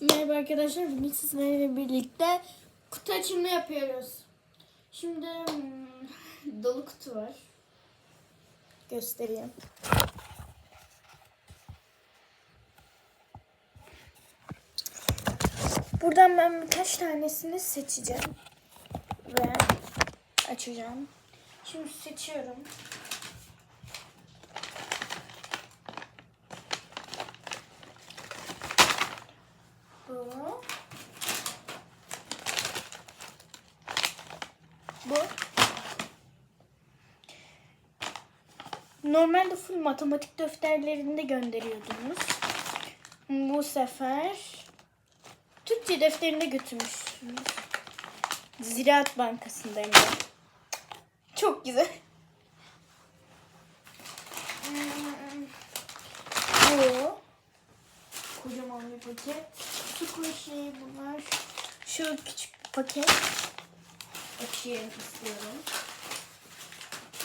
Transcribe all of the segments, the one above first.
Merhaba arkadaşlar. Bugün sizlerle birlikte kutu açımı yapıyoruz. Şimdi hmm, dolu kutu var. Göstereyim. Buradan ben birkaç tanesini seçeceğim. Ve açacağım. Şimdi seçiyorum. Bu. Bu. Normalde full matematik defterlerinde gönderiyordunuz. Bu sefer Türkçe defterinde götürmüşsünüz. Ziraat Bankası'ndayım ben. Çok güzel. Bu. Kocaman bir paket. Su şey bunlar. Şu küçük bir paket. Açayım istiyorum.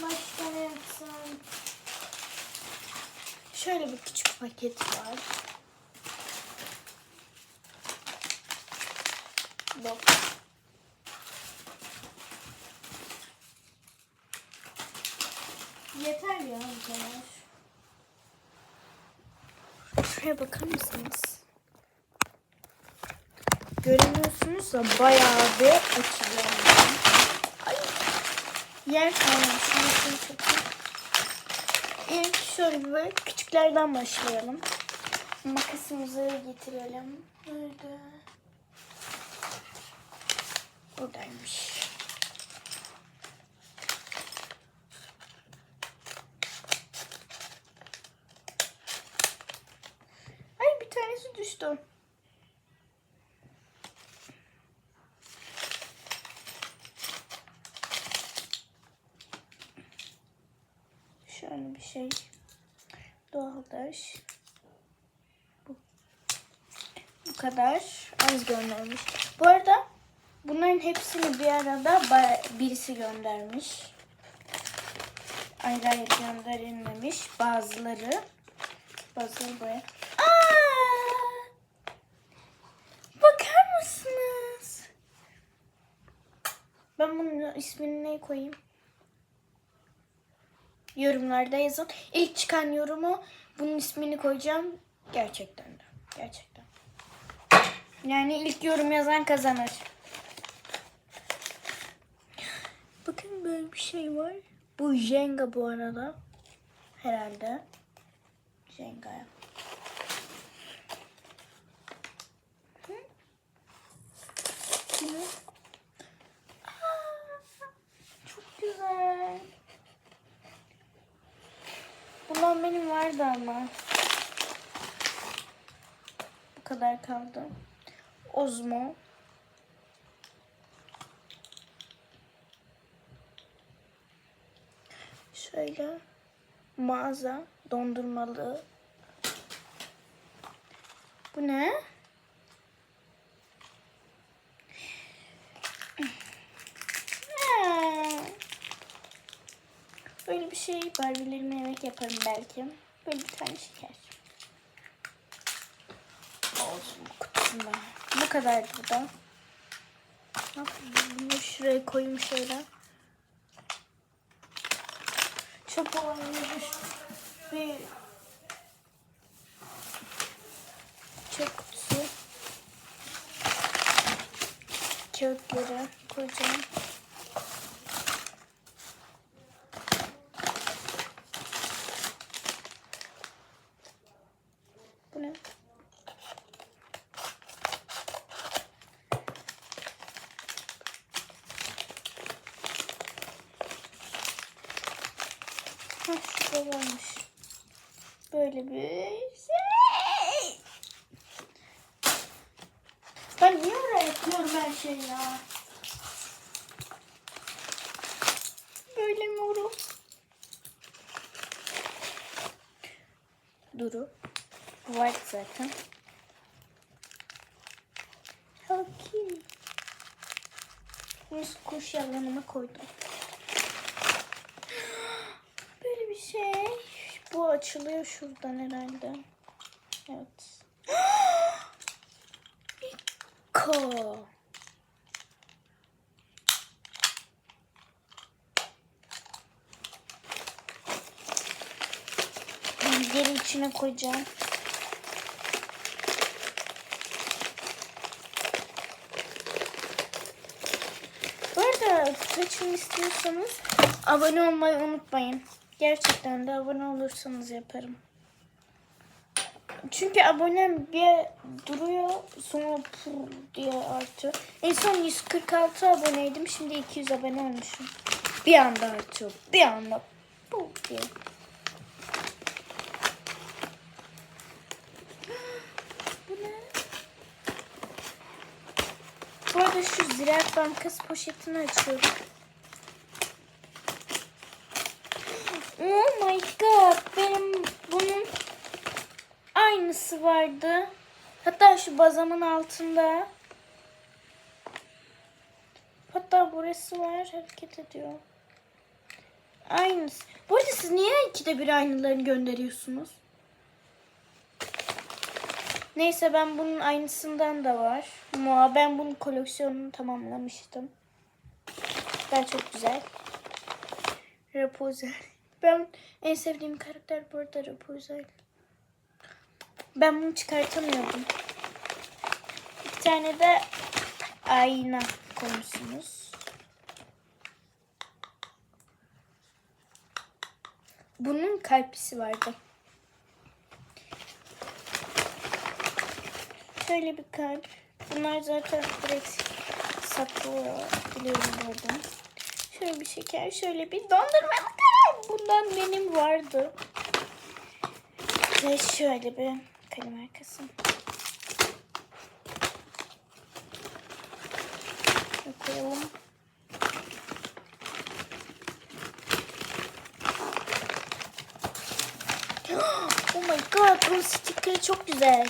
Başka ne yapsam? Şöyle bir küçük paket var. Bak. Yeter ya bu kadar. Şuraya bakar mısınız? Görünüyorsunuz da bayağı bir açacağım. Ay. Yer kalmamış. Şunu çekeyim. İlk şöyle küçüklerden başlayalım. Makasımızı getirelim. Nerede? Buradaymış. Ay bir tanesi düştü. Şöyle bir şey. Doğaldaş. Bu. Bu kadar az göndermiş. Bu arada bunların hepsini bir arada birisi göndermiş. Ayrı ayrı gönderilmemiş. Bazıları. Bazıları buraya. Bakar mısınız? Ben bunun ismini ne koyayım? Yorumlarda yazın. İlk çıkan yorumu bunun ismini koyacağım. Gerçekten de. Gerçekten. Yani ilk yorum yazan kazanır. Bakın böyle bir şey var. Bu Jenga bu arada. Herhalde. Jenga'ya. Hı? Ne? Aa, Çok güzel. Bundan benim vardı ama. Bu kadar kaldı. Ozmo. Şöyle mağaza dondurmalı. Bu ne? Böyle bir şey Barbie'lerime yemek yaparım belki. Böyle bir tane şeker. Olsun kutusunda. Bu kadar bu da. Bunu şuraya koyayım şöyle. Çöp olanı bir çöp kutusu. Kağıtları koyacağım. Bu ne? Şurada varmış. Böyle bir şey. Ben niye oraya yapıyorum her şeyi ya? Böyle mi olur? Duru. White zaten. Hello Kitty. Bunu kuş yalanıma koydum. Böyle bir şey. Bu açılıyor şuradan herhalde. Evet. Ben geri içine koyacağım. Bu arada kutu istiyorsanız abone olmayı unutmayın. Gerçekten de abone olursanız yaparım. Çünkü abonem bir duruyor sonra pur diye artıyor. En son 146 aboneydim şimdi 200 abone olmuşum. Bir anda artıyor. Bir anda pur diye. Bu ne? Bu arada şu Ziraat Bankası poşetini açıyorum. Oh my god. Benim bunun aynısı vardı. Hatta şu bazamın altında. Hatta burası var. Hareket ediyor. Aynısı. Bu arada siz niye ikide bir aynılarını gönderiyorsunuz? Neyse ben bunun aynısından da var. Ama ben bunun koleksiyonunu tamamlamıştım. Ben çok güzel. Rapunzel. Ben en sevdiğim karakter bu arada Rapunzel. Ben bunu çıkartamıyordum. Bir tane de ayna koymuşsunuz. Bunun kalpisi vardı. Şöyle bir kalp. Bunlar zaten direkt saklıyor. Biliyorum buradan. Şöyle bir şeker, şöyle bir dondurma. Bundan benim vardı. Ve şöyle bir kalem arkası. Koyalım. Oh my god, bunun stikeri çok güzel.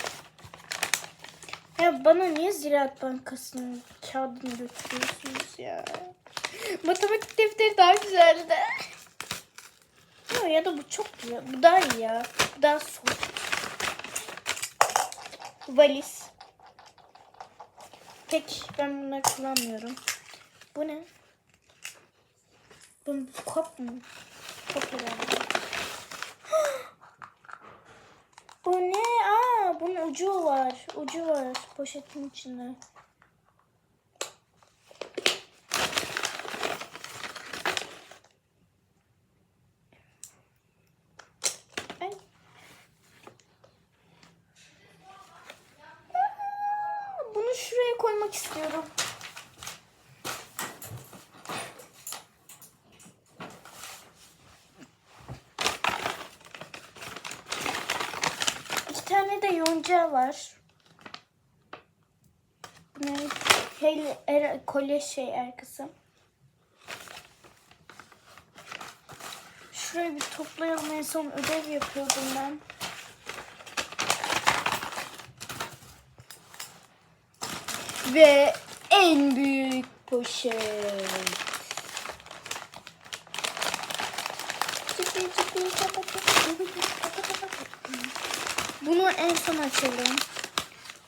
Ya bana niye Ziraat Bankası'nın kağıdını götürüyorsunuz ya? Matematik defteri daha güzeldi. Ya, ya da bu çok güzel. Bu daha iyi ya. Bu daha soğuk. Valiz. Pek ben bunları kullanmıyorum. Bu ne? Bu kop mu? Kop herhalde. Bu ne? Aa, bunun ucu var. Ucu var poşetin içinde. Ay. Aa, Bunu şuraya koymak istiyorum. İki tane yonca var. Ne? Hel, er, kolye şey arkası. Şurayı bir toplayalım. En son ödev yapıyordum ben. Ve en büyük poşet. Bunu en son açalım.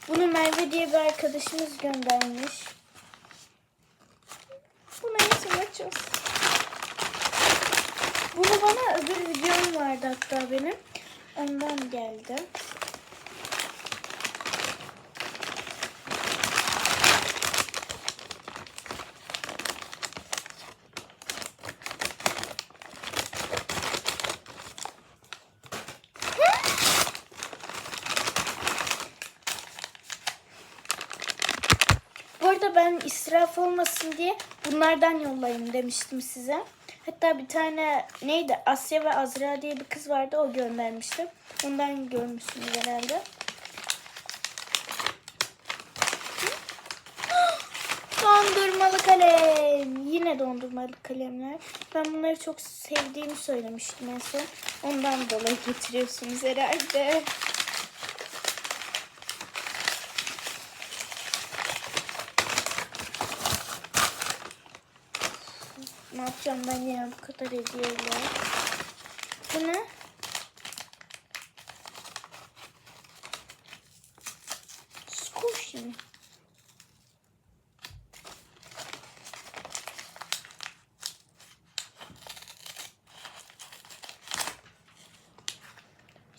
Bunu Merve diye bir arkadaşımız göndermiş. Bunu en son açacağız. Bunu bana öbür videom vardı hatta benim. Ondan geldi. Bu arada ben israf olmasın diye bunlardan yollayın demiştim size. Hatta bir tane neydi Asya ve Azra diye bir kız vardı o göndermişti. Ondan görmüşsünüz herhalde. Dondurmalı kalem. Yine dondurmalı kalemler. Ben bunları çok sevdiğimi söylemiştim en son. Ondan dolayı getiriyorsunuz herhalde. Ne yapacağım ben ya bu kadar hediyeyle. Bu ne? Squishy mi?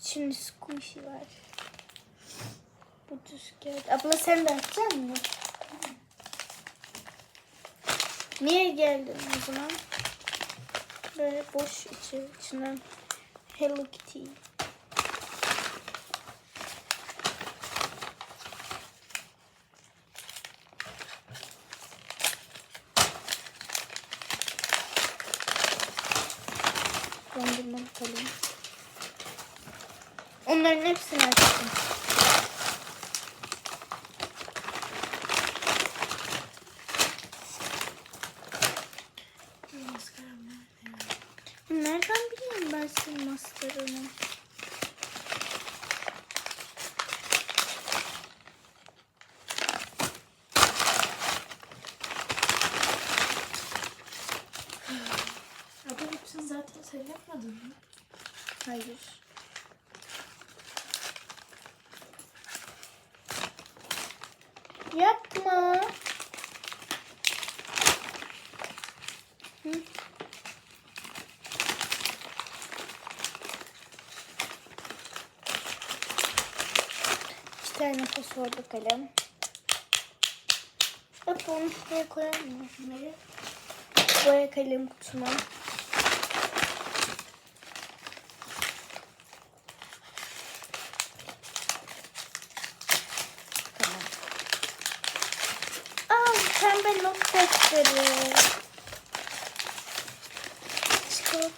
Şimdi squishy var. Bu düz kağıt. Abla sen de açacak mısın? Niye geldin o zaman? Böyle boş içi, içinden Hello Kitty. Dondurma bakalım. Onların hepsini açtım. Maskaram nerede ya? Nereden bileyim ben senin maskaranı? Abla hepsini zaten sen yapmadın mı? Hayır. Yapma. Hı. İki tane fosforlu kalem. Bak onu şuraya koyar mı? Nereye? Boya kalem kutuma. Tamam. Aa defteri. Çikolata.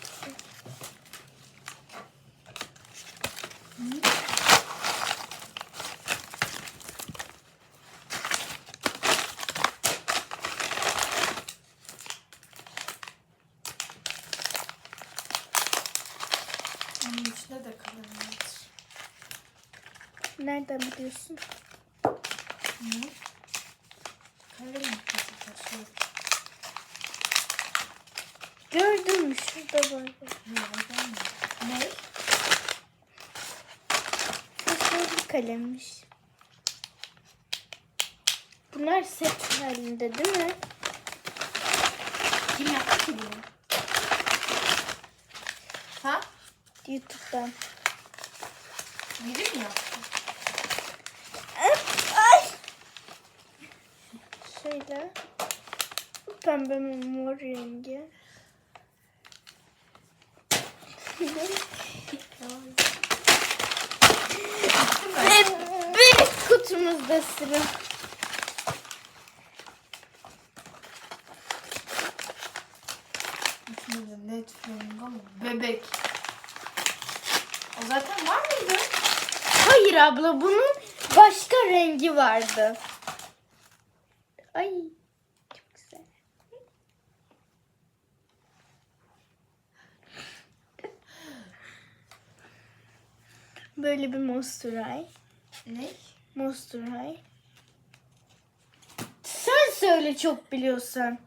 Onun içinde de. Nereden biliyorsun? Ne? Kalem taşıyor. Gördün mü? Şurada var. Ne? Ne? Fosforlu kalemmiş. Bunlar set halinde değil mi? Kim yaptı ki bunu? Ha? YouTube'dan. Biri mi yaptı? Ay. Şöyle. Pembe mi mor rengi. Ve bir kutumuzda sıra. İçinde de net flamingo mu? Bebek. O zaten var mıydı? Hayır abla bunun başka rengi vardı. Ay Böyle bir Monster High. Ne? Monster High. Sen söyle çok biliyorsan.